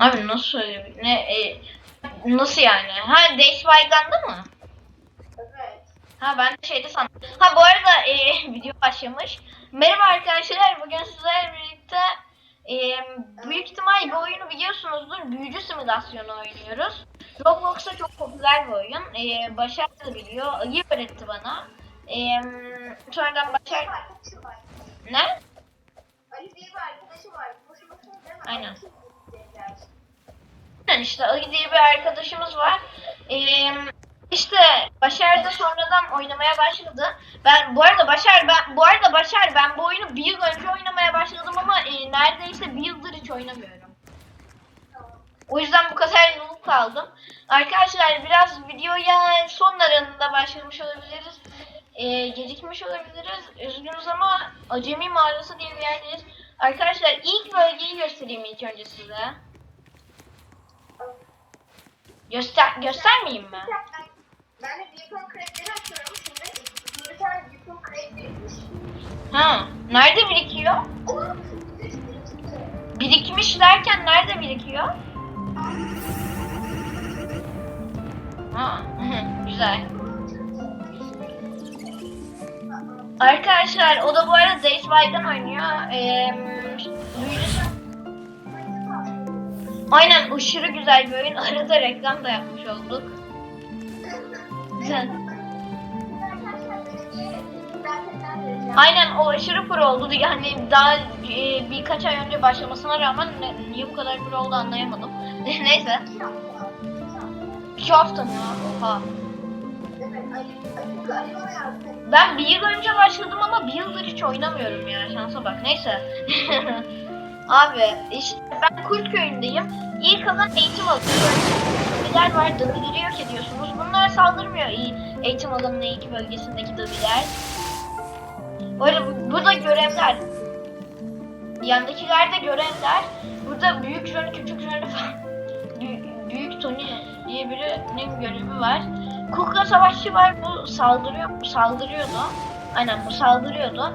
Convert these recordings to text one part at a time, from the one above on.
Abi nasıl söyleyeyim? Ne e, nasıl yani? Ha Days Bygone'da mı? Evet. Ha ben de şeyde sandım. Ha bu arada e, video başlamış. Merhaba arkadaşlar. Bugün sizlerle birlikte e, büyük ihtimal bu oyunu biliyorsunuzdur. Büyücü simülasyonu oynuyoruz. Roblox'ta çok popüler bir oyun. E, Başar da biliyor. Ali öğretti bana. E, sonradan Başar... Ne? Ali diye bir arkadaşı var. Aynen. Yani işte Ali diye bir arkadaşımız var. Ee, işte Başar da sonradan oynamaya başladı. Ben bu arada Başar ben bu arada Başar ben bu oyunu bir yıl önce oynamaya başladım ama e, neredeyse bir yıldır hiç oynamıyorum. O yüzden bu kadar yıllık kaldım. Arkadaşlar biraz videoya sonlarında başlamış olabiliriz. Ee, gecikmiş olabiliriz. Üzgünüz ama Acemi Mağarası diye bir yerdeyiz. Arkadaşlar ilk bölgeyi göstereyim ilk önce size. Göster göstermeyeyim mi? Ben de Beacon Crack'leri açıyorum şimdi. Bir tane Beacon Crack birikmiş. Ha, nerede birikiyor? Birikmiş derken nerede birikiyor? Ha, güzel. Arkadaşlar o da bu arada Days By'dan oynuyor. Ee, Aynen aşırı güzel bir oyun. Arada reklam da yapmış olduk. Güzel. Aynen o aşırı pro oldu. Yani daha e, birkaç ay önce başlamasına rağmen ne- niye bu kadar pro oldu anlayamadım. Neyse. İki hafta mı? Oha. Ben bir yıl önce başladım ama bir yıldır hiç oynamıyorum ya. Şansa bak. Neyse. Abi işte ben Kurt köyündeyim. İlk alan eğitim alıyor. Dabiler var. Dabileri yok ediyorsunuz. Bunlar saldırmıyor iyi eğitim alanının ilk bölgesindeki dabiler. Böyle bu, bu da görevler. Yandakiler de görevler. Burada büyük Johnny, küçük Johnny falan. Büyük, Tony diye birinin görevi var. Kukla savaşçı var. Bu saldırıyor, saldırıyordu. Aynen bu saldırıyordu.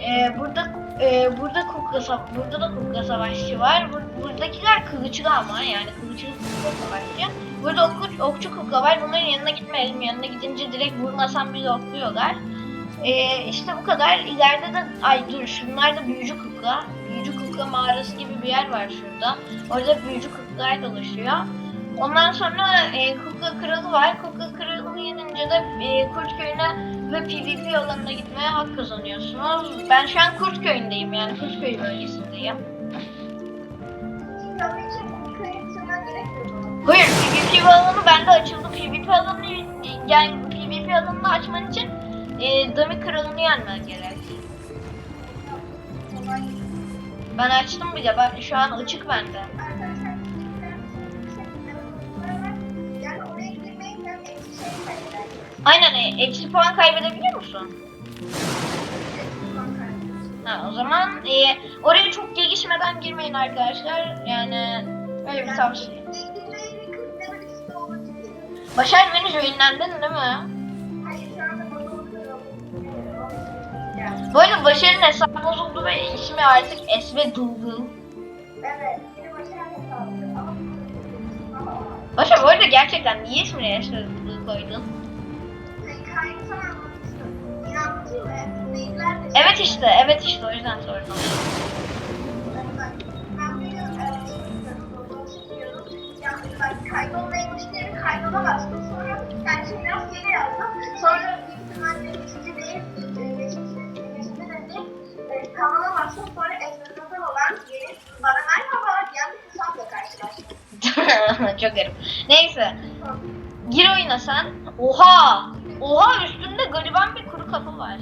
Ee, burada e, burada kukla burada da kukla savaşçı var. Bur- buradakiler kılıçlı ama yani kılıçlı kukla savaşçı. Burada okçu, okçu kukla var. Bunların yanına gitmeyelim. Yanına gidince direkt vurmasam bile okluyorlar. Ee, işte bu kadar. İleride de ay dur şunlar da büyücü kukla. Büyücü kukla mağarası gibi bir yer var şurada. Orada büyücü kuklalar dolaşıyor. Ondan sonra e, kukla kralı var. Kukla kralını yenince de e, Kurt köyüne ve PvP alanına gitmeye hak kazanıyorsunuz. Ben şu an Kurt köyündeyim yani Kurt köyü bölgesindeyim. Hayır PvP alanı bende açıldı. PvP alanı yani PvP alanını açman için e, Dami kralını yenmen gerek. Ben açtım bile. Ben şu an açık bende. Aynen e, eksi puan kaybedebiliyor musun? Ha, o zaman e, oraya çok gelişmeden girmeyin arkadaşlar. Yani öyle bir tavsiye. Başar beni joinlendin değil mi? Bu arada Başar'ın hesabı bozuldu ve ismi artık Esme Dulgul. Evet, ama Başar bu arada gerçekten niye ismini Esme Dulgul koydun? Evet işte, evet işte o yüzden sordum. Kaydolmayı müşteri kaydola bastım. Sonra ben şimdi biraz geri yazdım. Sonra büyük ihtimalle geçici değil, geçici, geçici de değil. Kanala bastım. Sonra ezberden olan yeni bana merhaba diyen bir hesapla karşılaştım. Çok garip. Neyse, gir oyuna sen. Oha! Oha üstünde gariban bir kuru kafa var.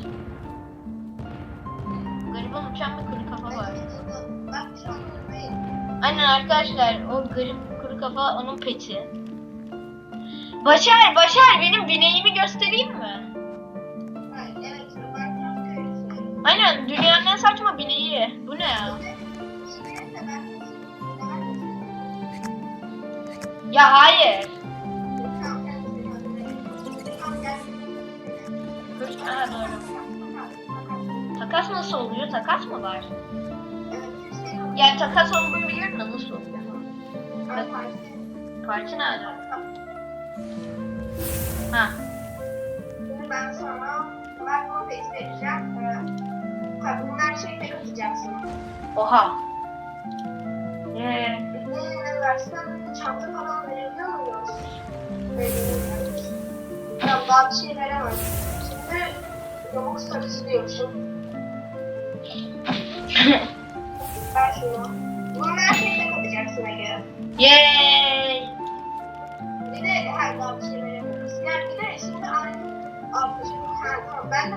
Gariban uçan bir kuru kafa var. Buradayım. Aynen arkadaşlar o garip kuru kafa onun peti. Başar, Başar benim bineğimi göstereyim mi? Aynen dünyanın en saçma bineği. Bu ne ya? Ya hayır. Takas nasıl oluyor? Takas mı var? Yani takas olduğunu biliyorum da nasıl? Parti nerede? Ha. Ben sana Magma Face vereceğim. Tabii bunlar şeyleri atacaksın. Oha. Ee, Ne versen çanta falan verebiliyor muyuz? Tamam daha bir şey veremem. Şimdi Robux sarısı diyorsun. Ver şunu. Bunun her şeyi de katacaksın Ege. Bir de her daha bir şey veremiyoruz. Yani bir de şimdi ben de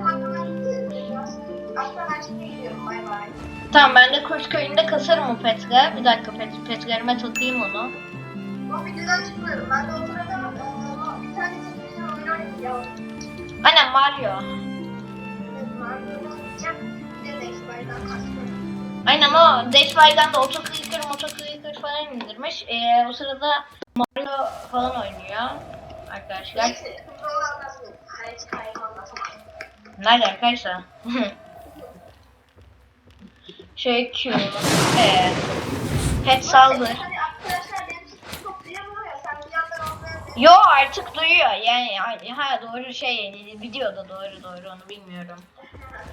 aslında ben şimdi gidiyorum bay bay. Tamam ben de kuş köyünde kasarım o Petra. Bir dakika pet, petlerime takayım onu. O videodan çıkmıyorum. Ben de bir tane teknoloji oyunu oynayacağım. Aynen Mario. Aynen o Death By'dan da otoclicker motoclicker falan indirmiş. Ee, o sırada Mario falan oynuyor. Arkadaşlar. Neyse. Nerede arkadaşlar? şey Q. Ee, pet saldır. Yo artık duyuyor yani ha doğru şey videoda doğru doğru onu bilmiyorum.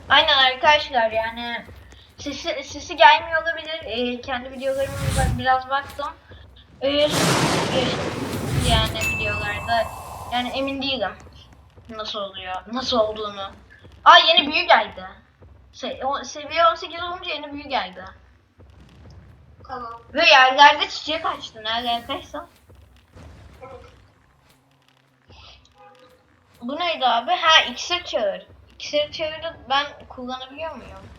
Aynen arkadaşlar yani sesi, sesi gelmiyor olabilir. Ee, kendi videolarıma biraz baktım. Ee, yani videolarda yani emin değilim nasıl oluyor nasıl olduğunu. Aa yeni büyü geldi. Se seviye 18 olunca yeni büyü geldi. Tamam. Ve yerlerde çiçek açtı nerede arkadaşlar? Bu neydi abi? Ha iksir çağır. İksir çağırı ben kullanabiliyor muyum?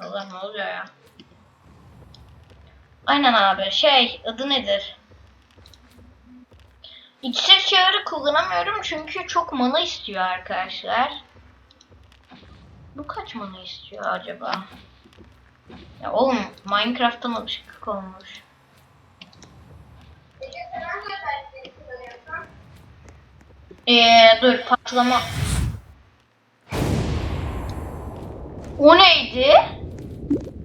Allah ne oluyor ya? Aynen abi şey adı nedir? İksir çağırı kullanamıyorum çünkü çok mana istiyor arkadaşlar. Bu kaç mana istiyor acaba? Ya oğlum Minecraft'tan alışıklık olmuş. Peki sen hangi özellikleri kullanıyorsun? Ee, dur patlama. O neydi?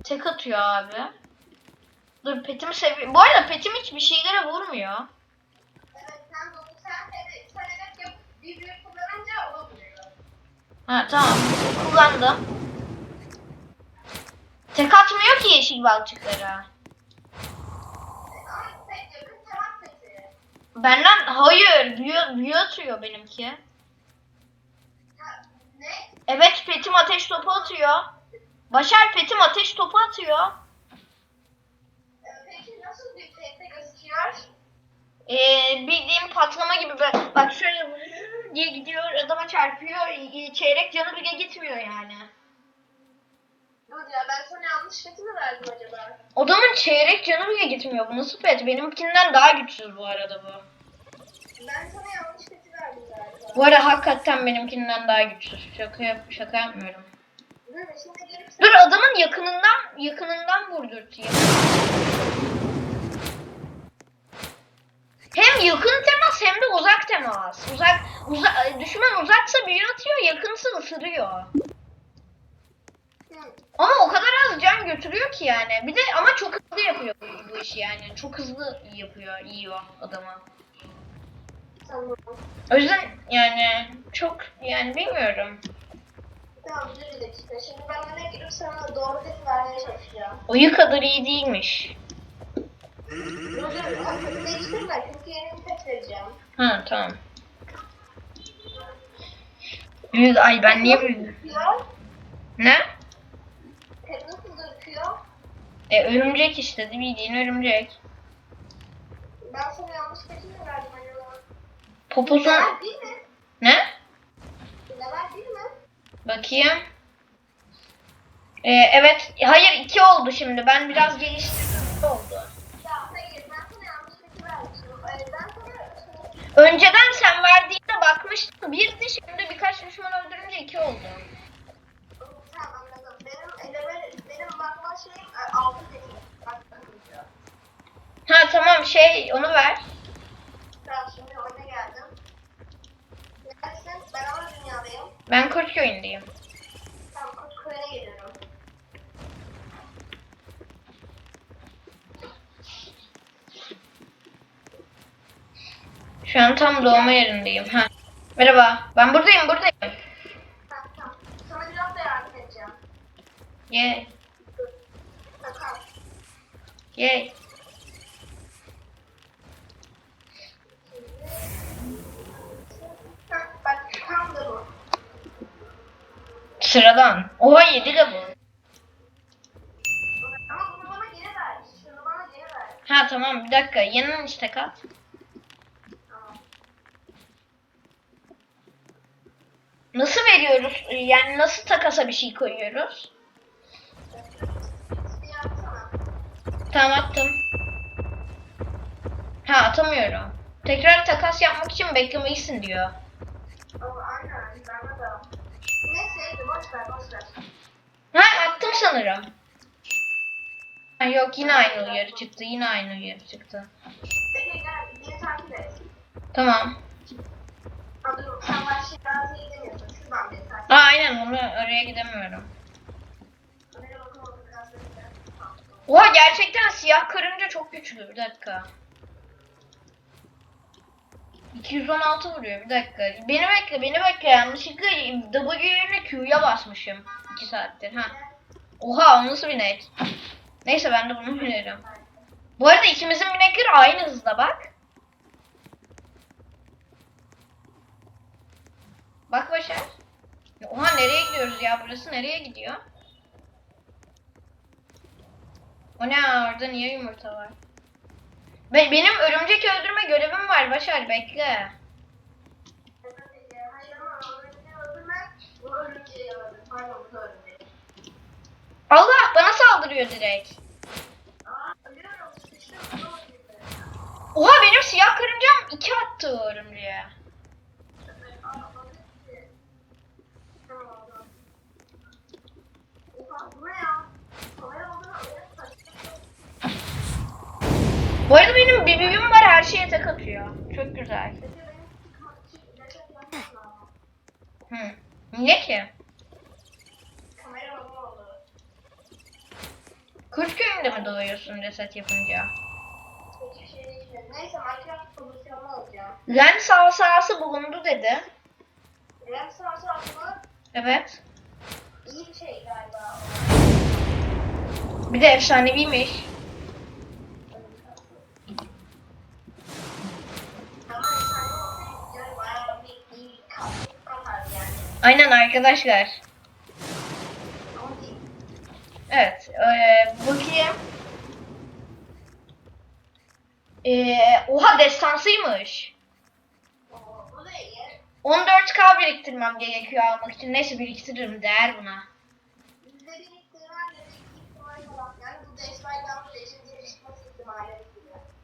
Tek atıyor abi. Dur petimi sevi... Bu arada petim hiç bir şeylere vurmuyor. Evet, sen bunu sen kullanınca. Ha tamam. Kullandım. Tek atmıyor ki yeşil balçıklara. Benden hayır büyü, büyü atıyor benimki. Ne? Evet petim ateş topu atıyor. Başar petim ateş topu atıyor. Peki nasıl bir sesle gözüküyor? Ee, bildiğim patlama gibi böyle, bak şöyle diye gidiyor adama çarpıyor e, çeyrek canı bile gitmiyor yani. Dur ya ben sana yanlış sesi mi verdim acaba? Adamın çeyrek canı bile gitmiyor. Bu nasıl pet? Benimkinden daha güçsüz bu arada bu. Ben sana yanlış sesi verdim galiba. Bu arada hakikaten benimkinden daha güçsüz. Şaka yap şaka yapmıyorum. Dur adamın yakınından yakınından vurdurtayım. Hem yakın temas hem de uzak temas. Uzak uza, düşman uzaksa büyü atıyor, yakınsa ısırıyor. Ama o kadar az can götürüyor ki yani. Bir de ama çok hızlı yapıyor bu, bu işi yani. Çok hızlı yapıyor, yiyor adamı. tamam. O yüzden yani çok yani bilmiyorum. Tamam dur bir dakika. Şimdi ben öne girip sana doğru ses vermeye çalışacağım. Oyu kadar iyi değilmiş. Dur. Arkası değiştirme çünkü yeni bir vereceğim. Ha tamam. Büyük ay ben niye? Gözüküyor. Ne? Nasıl gözüküyor? E örümcek işte bildiğin örümcek. Ben sana yanlış sesi mi verdim acaba? Poposun Level değil mi? ne? Level değil? Bakayım. E, evet hayır iki oldu şimdi. Ben biraz geliştirdim. Oldu. Ya hayır ben sana yanlış sesi vermişim. Ee, ben sana... Önceden sen verdiğinde bakmıştım. Birdi şimdi birkaç düşman öldürünce iki oldu. Tamam anladım. Benim level, benim bakma şeyim e, altı sesim. Bak bakınca. Ha tamam şey onu ver. Tamam şimdi oyuna geldim. Neredesin? Ben ama dünyadayım. Ben Koçköy'ündeyim. Tamam Kurt Köyü'ne geliyorum. Şu an tam doğma yerindeyim. Ha. Merhaba. Ben buradayım buradayım. Tamam. Sana biraz da yardım edeceğim. Yay. Sakal. Yay. Ha, bak tam da bu. Sıradan. Oha yedi de bu. Ama bunu bana geri ver. Şunu bana geri ver. Ha tamam bir dakika. Yanına işte kat. Nasıl veriyoruz? Yani nasıl takasa bir şey koyuyoruz? Tamam attım. Ha atamıyorum. Tekrar takas yapmak için beklemelisin diyor. Ha attım sanırım. Ha, yok yine aynı uyarı çıktı. Yine aynı uyarı çıktı. Tamam. Aynen onu oraya gidemiyorum. Oha gerçekten siyah karınca çok güçlü. Bir dakika. 216 vuruyor bir dakika. Beni bekle beni bekle yanlışlıkla W yerine Q'ya basmışım. 2 saattir ha. Oha o nasıl bir net? Neyse ben de bunu bilirim. Bu arada ikimizin binekleri aynı hızda bak. Bak Başar. Oha nereye gidiyoruz ya? Burası nereye gidiyor? O ne orada niye yumurta var? Be- benim örümcek öldürme görevim var Başar bekle. Allah bana saldırıyor direkt. Oha benim siyah karıncam iki attı örümceğe. Bu arada benim bir bibim var her şeye tak atıyor. Çok güzel. Hı. Niye ki? 40 günde mi doğuyorsun reset yapınca? Neyse Minecraft komisyonu bulundu dedi. Lens asası mı? Evet. İyi bir şey galiba. Bir de efsaneviymiş. Aynen arkadaşlar. Evet. Ee, bakayım. Ee, oha destansıymış. 14k biriktirmem gerekiyor almak için. Neyse biriktiririm değer buna.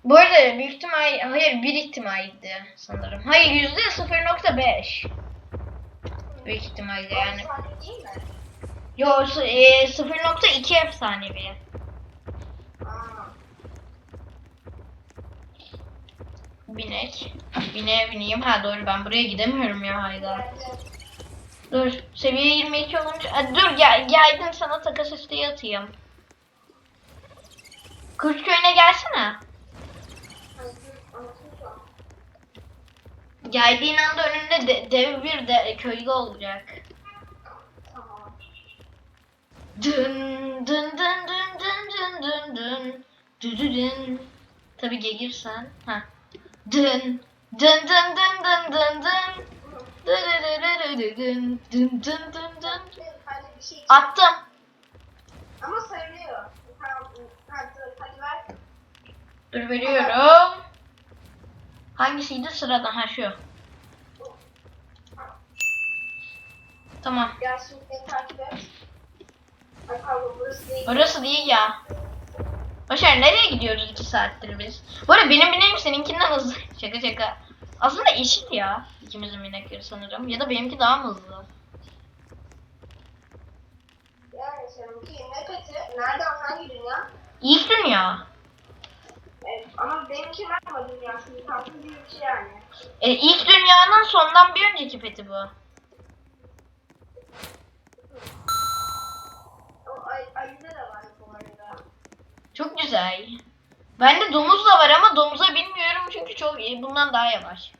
Bu arada büyük ihtimal, hayır bir ihtimaldi sanırım. Hayır yüzde 0.5. Büyük ihtimalle yani. Değil mi? Yo e, 0.2 efsanevi. Binek. Bineğe bineyim. Ha doğru ben buraya gidemiyorum ya hayda. Dur seviye 22 olunca. Aa, dur gel geldim sana takas isteği atayım. Kurt köyüne gelsene. hani dur, anlatayım şu an. Geldiğin anda önünde de- dev bir de köylü olacak. Tamam. Dın dın dın dın dın dın dın dın dın dın. Tabi gelirsen. Ha. Dın dın dın dın dın dın dın. Dın dın dın dın dın. Hani şey Attım. Ama ver. Dur veriyorum. Hangisiydi sırada? Ha şu. Tamam. Ya şimdi beni takip et. Ay pardon burası değil. Orası değil ya. Başar nereye gidiyoruz iki saattir biz? Bu arada benim bineğim seninkinden hızlı. şaka şaka. Aslında eşit ya. ikimizin binekleri sanırım. Ya da benimki daha mı hızlı? Yani seninki ne kötü? Nereden hangi dünya? İlk dünya. Ama benimki merhaba dünyası. Tatlı bir şey yani. E, ilk dünyanın sondan bir önceki peti bu. O ay, ayıda da var bu arada. Çok güzel. Bende domuz da var ama domuza bilmiyorum çünkü çok bundan daha yavaş.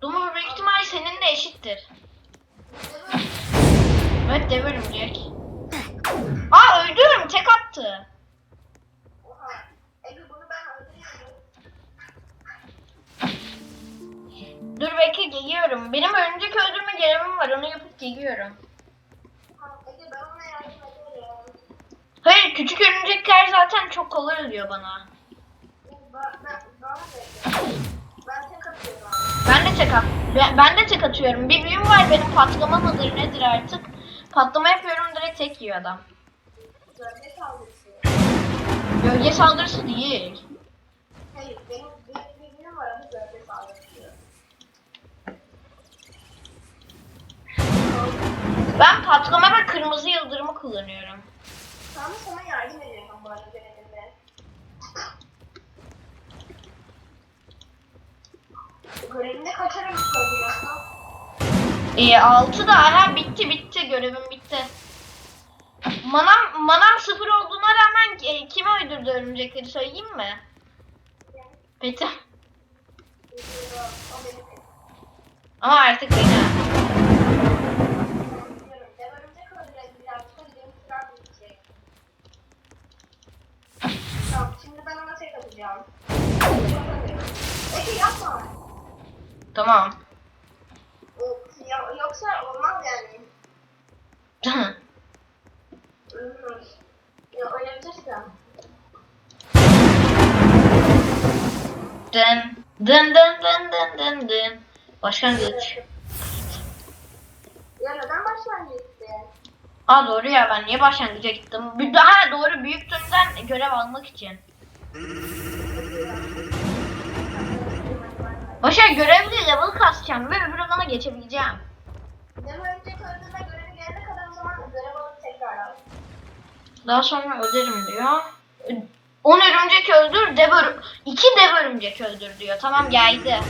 Dumur büyük ihtimal seninle eşittir. Evet dev örümcek. Aa öldürürüm tek attı. Dur bekle geliyorum. Benim örümcek öldürme görevim var onu yapıp geliyorum. Hayır küçük örümcekler zaten çok kolay oluyor bana. Ben de tek at ben, ben de tek atıyorum. Bir büyüm var benim patlama mıdır nedir artık. Patlama yapıyorum direkt tek yiyor adam. Gölge saldırısı. Gölge saldırısı değil. Hayır benim bir bilgim var ama gölge saldırısı. Ben patlama ve kırmızı yıldırımı kullanıyorum. Sana sana yardım ediyorum bu arada görevimde. Görevimde kaçarım söylüyorsun. Ee, 6 da aha bitti bitti görevim bitti. Manam manam sıfır olduğuna rağmen e, kimi öldürdü örümcekleri söyleyeyim mi? Benim Ama artık. Biliyorum. Dev örümcek öldürelim birazcık. Hadi benim sıram bitecek. Tamam şimdi ben Peki yapma. Tamam. Yoksa olmaz yani. Hı. Ya oynayabilirsin. dın dın dın dın dın dın dın. Başlangıç. Ya neden başlangıçtı? Aa doğru ya ben niye başlangıca gittim? Bir daha doğru büyük türden görev almak için. Başa görevli level kasacağım ve öbür alana geçebileceğim. Dev örümcek öldürme görevi gelene kadar o zaman görev alıp tekrar al. Daha sonra öderim diyor. 10 örümcek öldür, dev ör 2 dev örümcek öldür diyor. Tamam geldi.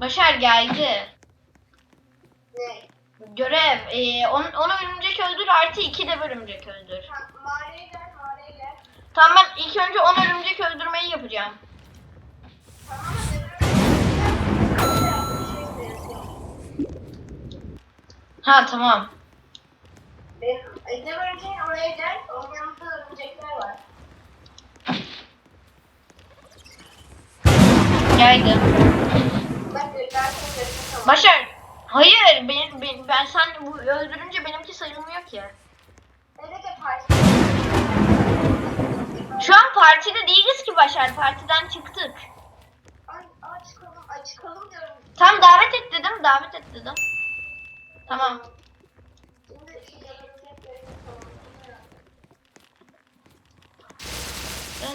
Başar geldi. Ne? Görev. Ee, 10 örümcek öldür artı 2 dev örümcek öldür. Ha, mağaraya gel, mağaraya gel. Tamam ben ilk önce 10 örümcek öldürmeyi yapacağım. Tamam mı? Dev örümcek bir şey istiyorsun. Ha tamam. Benim, e, dev örümceğin oraya gel, onun yanında örümcekler var. Geldi. Bak. Başar. Hayır ben, ben, ben sen bu öldürünce benimki sayılmıyor ki. Parti? Şu an partide değiliz ki Başar. Partiden çıktık. Ay, ay çıkalım, ay çıkalım diyorum. Tam davet et dedim. Davet et dedim. Tamam.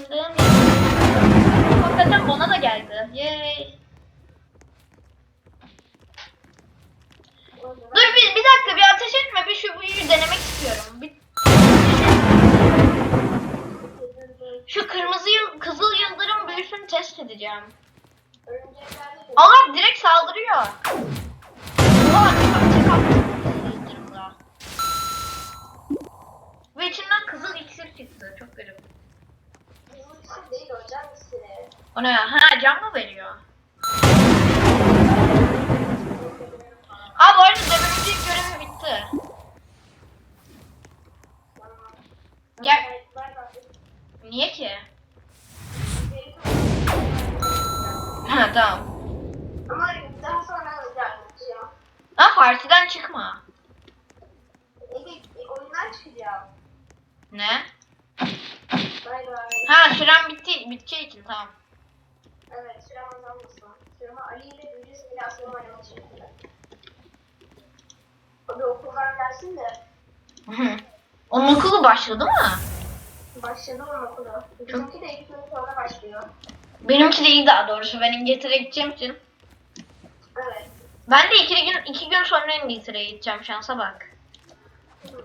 Dın. Hakikaten bana da geldi. Yay. Dur bir, bir dakika bir ateş etme. Bir şu büyüyü denemek istiyorum. Bir... Şu kırmızı yıl, kızıl yıldırım büyüsünü test edeceğim. Örümcekler de Allah direkt saldırıyor. Oha tek tek attı kızıl yıldırımla. Ve içinden kızıl iksir çıktı. Çok garip. Bizim için değil hocam misiri. O ne ya? Ha can mı veriyor? Aa bu arada devrimcilik görevi bitti. Gel. Niye ki? Tamam. Ama daha sonra alacağım. Ha partiden çıkma. Ege oyundan çıkacağım. Ne? Bay bay. Ha süren bitti. Biteceği için tamam. Evet sürem azalmasın. Süremi Ali ile Büyücü simülasyonu oynamak için. O bir okuldan gelsin de. Onun okulu başladı mı? Başladı onun okulu. Bizimki de iki gün sonra başlıyor. Benimki değil daha doğrusu. Ben İngiltere'ye gideceğim için. Evet. Ben de iki gün, iki gün sonra İngiltere'ye gideceğim. Şansa bak. De.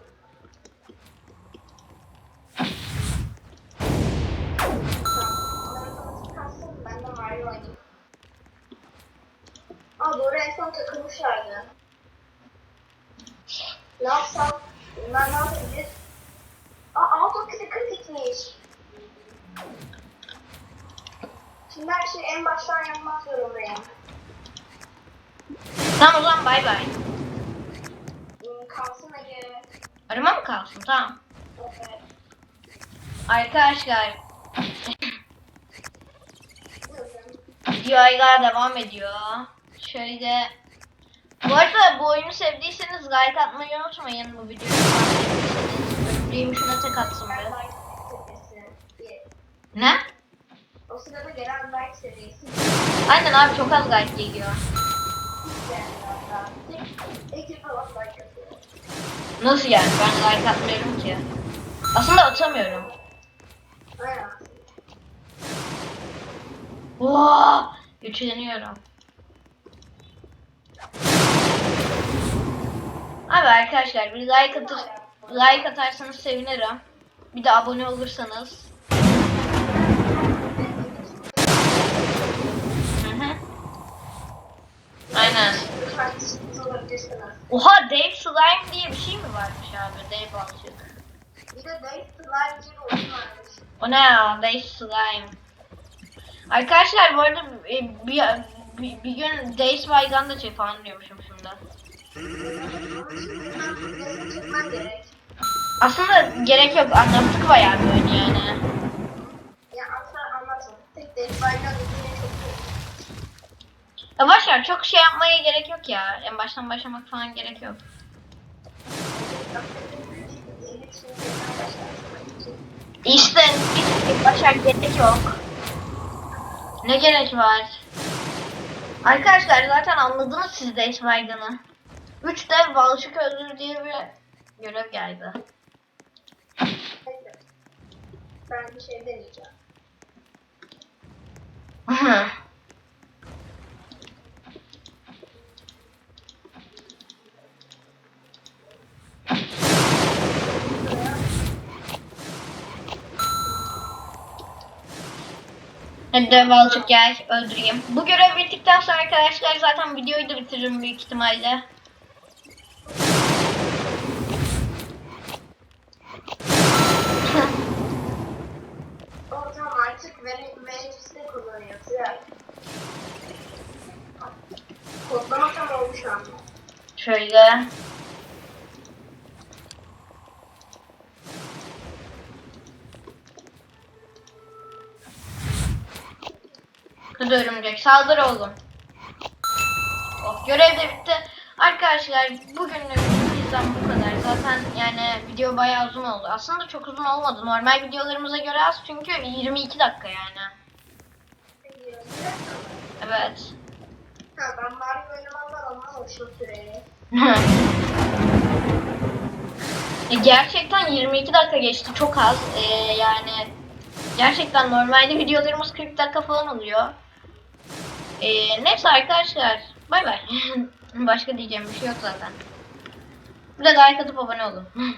Aa doğru en son takılmışlardı. Ne yapsam? Ben ne yapabilir? Aa auto. Şimdi her şeyi en baştan yapmak zorundayım. Tamam o zaman bay bay. Hmm, Kalsın Ege. Arama mı kalsın? Tamam. Evet. Arkadaşlar video aylar devam ediyor. Şöyle bu arada bu oyunu sevdiyseniz like atmayı unutmayın bu videoyu. Örümceğim şuna tek atsın be. Ne? Sırada gelen like seviyesi. Aynen abi çok az like geliyor. Nasıl yani? Ben like atmıyorum ki. Aslında atamıyorum. Aynen. Oo, güçleniyorum. Abi arkadaşlar bir like atır, like atarsanız sevinirim. Bir de abone olursanız. Hı hı. Aynen. Oha Dave Slime diye bir şey mi varmış abi? Dave Balçık. Bir de Dave Slime diye bir oyun varmış. O ne ya? Dave Slime. Arkadaşlar bu arada e, bir, bir, bir gün Dave Swygan da çek falan diyormuşum şimdi. Aslında gerek yok anlattık bayağı bir oyun yani. Ya aslında anlatma. Tek çok seviyorum. Ya başlar çok şey yapmaya gerek yok ya. En baştan başlamak falan gerek yok. İşte başlar gerek yok. Ne gerek var? Arkadaşlar zaten anladınız siz de Swygan'ı. 3 dev balışık öldür diye bir görev geldi. Ben bir şey deneyeceğim. Hadi dev balışık gel öldüreyim. Bu görev bittikten sonra arkadaşlar zaten videoyu da bitiririm büyük ihtimalle. O zaman artık Ventus'te kullanıyor. Güzel. Kodlama tam olmuş ama. Şöyle. Kız örümcek saldır oğlum. Oh, görev de bitti. Arkadaşlar bugünlük bizden bu kadar. Zaten yani video bayağı uzun oldu. Aslında çok uzun olmadı. Normal videolarımıza göre az çünkü 22 dakika yani. Evet. Ha ben Mario oynamamdan anlamamışım süreyi. E, gerçekten 22 dakika geçti çok az. E, yani gerçekten normalde videolarımız 40 dakika falan oluyor. E, neyse arkadaşlar bay bay. Başka diyeceğim bir şey yok zaten. Bir de like atıp abone olun.